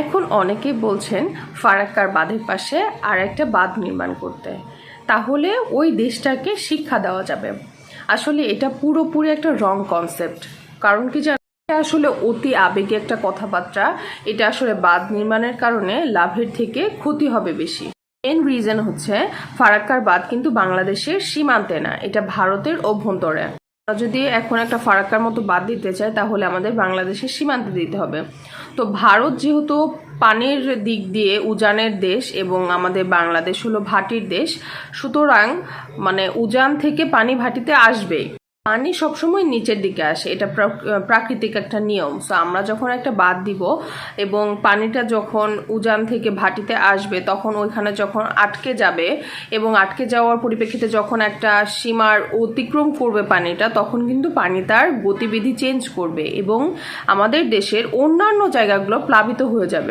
এখন অনেকেই বলছেন ফারাক্কার বাঁধের পাশে আর একটা বাঁধ নির্মাণ করতে। তাহলে ওই দেশটাকে শিক্ষা দেওয়া যাবে। আসলে এটা পুরোপুরি একটা রং কনসেপ্ট কারণ কি জানো, এটা আসলে অতি আবেগী একটা কথাবার্তা। এটা আসলে বাঁধ নির্মাণের কারণে লাভের থেকে ক্ষতি হবে বেশি। মেন রিজন হচ্ছে ফারাক্কার বাঁধ কিন্তু বাংলাদেশের সীমান্তে না, এটা ভারতের অভ্যন্তরে। আমরা যদি এখন একটা ফারাক্কার মতো বাদ দিতে চাই তাহলে আমাদের বাংলাদেশের সীমান্তে দিতে হবে। তো ভারত যেহেতু পানির দিক দিয়ে উজানের দেশ এবং আমাদের বাংলাদেশ হলো ভাটির দেশ, সুতরাং মানে উজান থেকে পানি ভাটিতে আসবেই। পানি সবসময় নিচের দিকে আসে। এটা প্রাকৃতিক একটা নিয়ম। সো আমরা যখন একটা বাদ দিব এবং পানিটা যখন উজান থেকে ভাটিতে আসবে, তখন ওইখানে যখন আটকে যাবে এবং আটকে যাওয়ার পরিপ্রেক্ষিতে যখন একটা সীমার অতিক্রম করবে পানিটা, তখন কিন্তু পানি তার গতিবিধি চেঞ্জ করবে এবং আমাদের দেশের অন্যান্য জায়গাগুলো প্লাবিত হয়ে যাবে।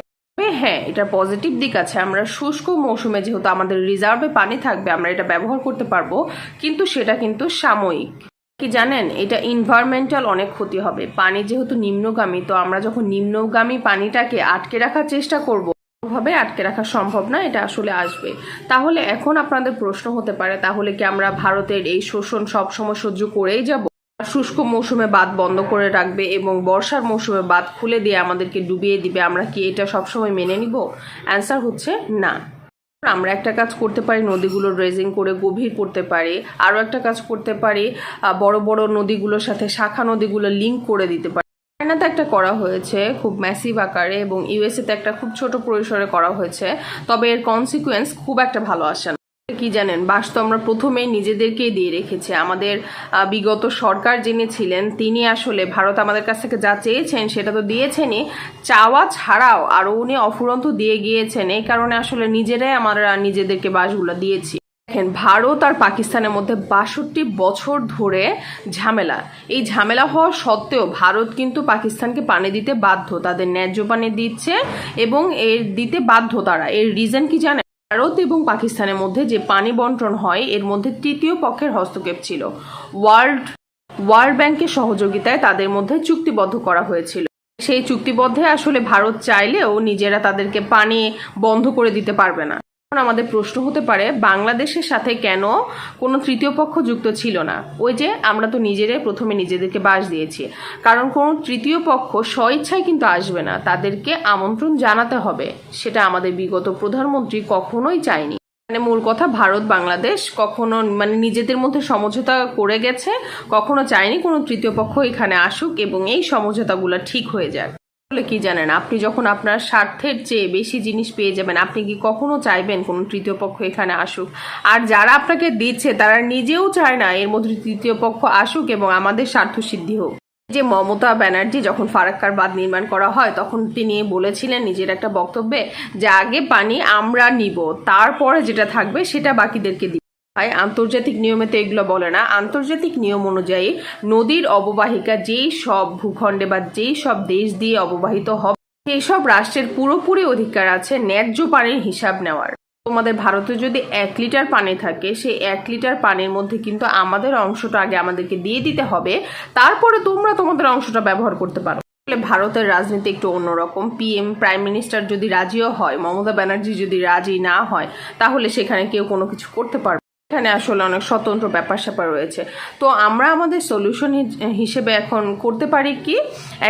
হ্যাঁ এটা পজিটিভ দিক আছে। আমরা শুষ্ক মৌসুমে যেহেতু আমাদের রিজার্ভে পানি থাকবে, আমরা এটা ব্যবহার করতে পারব, কিন্তু সেটা কিন্তু সাময়িক। কি জানেন? এটা ইনভায়রনমেন্টাল অনেক ক্ষতি হবে। পানি যেহেতু নিম্নগামী, তো আমরা যখন নিম্নগামী পানিটাকে আটকে রাখার চেষ্টা করব, ভাবে আটকে রাখা সম্ভব না, এটা আসলে আসবে। তাহলে এখন আপনাদের প্রশ্ন হতে পারে, তাহলে কি আমরা ভারতের এই শোষণ সবসময় সহ্য করেই যাব? শুষ্ক মৌসুমে বাঁধ বন্ধ করে রাখবে এবং বর্ষার মৌসুমে বাঁধ খুলে দিয়ে আমাদেরকে ডুবিয়ে দিবে, আমরা কি এটা সবসময় মেনে নিব? অ্যান্সার হচ্ছে না। আমরা একটা কাজ করতে পারি, নদীগুলো ড্রেজিং করে গভীর করতে পারি, আরও একটা কাজ করতে পারি বড় বড় নদীগুলোর সাথে শাখা নদীগুলো লিঙ্ক করে দিতে পারি। চায়নাতে একটা করা হয়েছে, খুব ম্যাসিভ আকারে এবং ইউএসএতে একটা খুব ছোট পরিসরে করা হয়েছে, তবে এর কনসিকুয়েন্স খুব একটা ভালো আসে না। কি জানেন, বাস তো আমরা প্রথমেই নিজেদেরকেই দিয়ে রেখেছি। আমাদের বিগত সরকার যিনি ছিলেন, তিনি আসলে ভারত আমাদের কাছ থেকে যা চেয়েছেন সেটা তো দিয়েছেনই। চাওয়া ছাড়াও আরও উনি অফুরন্ত দিয়ে গিয়েছেন। এই কারণে আসলে নিজেরাই আমরা নিজেদেরকে বাসগুলো দিয়েছি। দেখেন, ভারত আর পাকিস্তানের মধ্যে বাষট্টি বছর ধরে ঝামেলা। এই ঝামেলা হওয়া সত্ত্বেও ভারত কিন্তু পাকিস্তানকে পানি দিতে বাধ্য। তাদের ন্যায্য পানি দিচ্ছে এবং এর দিতে বাধ্য তারা। এর রিজন কি জানেন? ভারত এবং পাকিস্তানের মধ্যে যে পানি বন্টন হয়, এর মধ্যে তৃতীয় পক্ষের হস্তক্ষেপ ছিল। ওয়ার্ল্ড ওয়ার্ল্ড ব্যাংকের সহযোগিতায় তাদের মধ্যে চুক্তিবদ্ধ করা হয়েছিল। সেই চুক্তিবদ্ধে আসলে ভারত চাইলেও নিজেরা তাদেরকে পানি বন্ধ করে দিতে পারবে না। এখন আমাদের প্রশ্ন হতে পারে, বাংলাদেশের সাথে কেন কোনো তৃতীয় পক্ষ যুক্ত ছিল না? ওই যে, আমরা তো নিজেরাই প্রথমে নিজেদেরকে বাস দিয়েছি। কারণ কোনো তৃতীয় পক্ষ স্বইচ্ছায় কিন্তু আসবে না। তাদেরকে আমন্ত্রণ জানাতে হবে। সেটা আমাদের বিগত প্রধানমন্ত্রী কখনোই চায়নি। মানে মূল কথা, ভারত, বাংলাদেশ কখনো মানে নিজেদের মধ্যে সমঝোতা করে গেছে, কখনো চায়নি কোনো তৃতীয় পক্ষ এখানে আসুক এবং এই সমঝোতাগুলো ঠিক হয়ে যাক। আসলে কি জানেন, আপনি যখন আপনার স্বার্থের চেয়ে বেশি জিনিস পেয়ে যাবেন, আপনি কি কখনো চাইবেন কোনো তৃতীয় পক্ষ এখানে আসুক? আর যারা আপনাকে দিচ্ছে, তারা নিজেও চায় না এর মধ্যে তৃতীয় পক্ষ আসুক এবং আমাদের স্বার্থ সিদ্ধি হোক। যে মমতা ব্যানার্জি যখন ফারাক্কার বাঁধ নির্মাণ করা হয়, তখন তিনি বলেছিলেন নিজের একটা বক্তব্যে যে, আগে পানি আমরা নিব, তারপরে যেটা থাকবে সেটা বাকিদেরকে ভাই আন্তর্জাতিক নিয়মে তো এগুলো বলে না। আন্তর্জাতিক নিয়ম অনুযায়ী নদীর অববাহিকা যেই সব ভূখণ্ডে বা যেই সব দেশ দিয়ে অববাহিত হবে, সেই সব রাষ্ট্রের পুরোপুরি অধিকার আছে ন্যায্য পানির হিসাব নেওয়ার। তোমাদের ভারতে যদি এক লিটার পানি থাকে, সেই এক লিটার পানির মধ্যে কিন্তু আমাদের অংশটা আগে আমাদেরকে দিয়ে দিতে হবে। তারপরে তোমরা তোমাদের অংশটা ব্যবহার করতে পারো। ভারতের রাজনীতি একটু অন্যরকম। পিএম, প্রাইম মিনিস্টার যদি রাজিও হয়, মমতা ব্যানার্জি যদি রাজি না হয়, তাহলে সেখানে কেউ কোনো কিছু করতে পারবে। এখানে আসলে অনেক স্বতন্ত্র ব্যাপার স্যাপার রয়েছে। তো আমরা আমাদের সলিউশন হিসেবে এখন করতে পারি কি?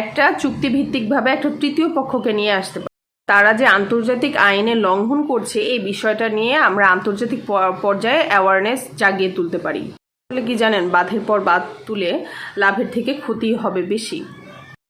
একটা চুক্তিভিত্তিকভাবে একটা তৃতীয় পক্ষকে নিয়ে আসতে পারি তারা যে আন্তর্জাতিক আইনে লঙ্ঘন করছে, এই বিষয়টা নিয়ে আমরা আন্তর্জাতিক পর্যায়ে অ্যাওয়ারনেস জাগিয়ে তুলতে পারি। আসলে কি জানেন, বাঁধের পর বাঁধ তুলে লাভের থেকে ক্ষতি হবে বেশি।